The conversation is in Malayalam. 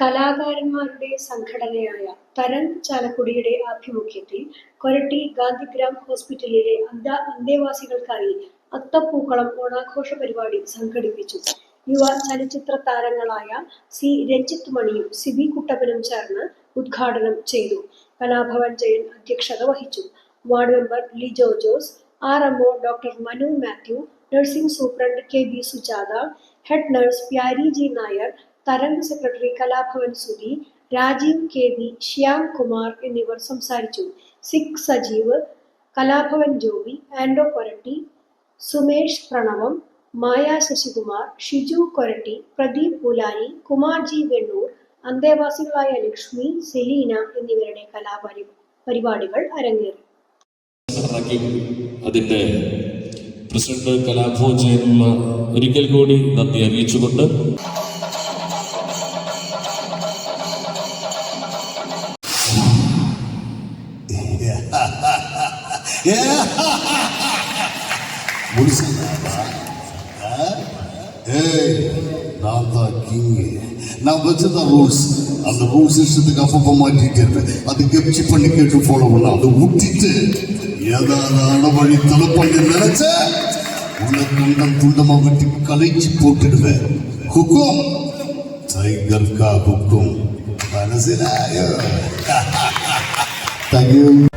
കലാകാരന്മാരുടെ സംഘടനയായ തരംഗ് ചാലക്കുടിയുടെ ആഭിമുഖ്യത്തിൽ കൊരട്ടി ഗാന്ധിഗ്രാം ഹോസ്പിറ്റലിലെ അന്ത അന്തേവാസികൾക്കായി അത്തപ്പൂക്കളം ഓണാഘോഷ പരിപാടി സംഘടിപ്പിച്ചു. യുവ ചലച്ചിത്ര താരങ്ങളായ സി രഞ്ജിത്ത് മണിയും സിബി കുട്ടപ്പനും ചേർന്ന് ഉദ്ഘാടനം ചെയ്തു. കലാഭവൻ ജയൻ അധ്യക്ഷത വഹിച്ചു. Ward member Lijo Jose R MO doctor Manu Mathew nursing superintendent K B Sujatha head nurse Pyari G Nair Tarang secretary Kalabhavan Sudhi Rajeev K V Shyam Kumar എന്നിവർ സംസാരിച്ചു. സിഖ് സജീവ് കലാഭവൻ ജോബി ആൻഡോ കൊരട്ടി സുമേഷ് പ്രണവം മായ ശശികുമാർ ഷിജു കൊരട്ടി പ്രദീപ് പുലാനി കുമാർ ജി വെണ്ണൂർ അന്തേവാസികളായ ലക്ഷ്മി സെലീന എന്നിവരുടെ കലാപരി പരിപാടികൾ അരങ്ങേറി. അതിന്റെ പ്രസിഡന്റ് കലാഭവൻ ജയനുള്ള ഒരിക്കൽ കൂടി നന്ദി അറിയിച്ചുകൊണ്ട് Yeah. ஆ? ஏய் நான் தான் கிங் நான் வச்சதான் ரூல்ஸ் அந்த ரூல்ஸ் இஷ்டத்துக்கு அப்பப்போ மாட்டிட்டு இருப்பேன் அது கெப்சி பண்ணி கேட்டு ஃபாலோ பண்ண அதை விட்டுட்டு ஏதாவது வழி தலைப்பண்ணி நினைச்ச உன்னை துண்டம் துண்டமா வெட்டி கலைச்சு போட்டுடுவேன் ஹுக்கும் டைகர் கா ஹுக்கும் மனசிலாயோ தேங்க்யூ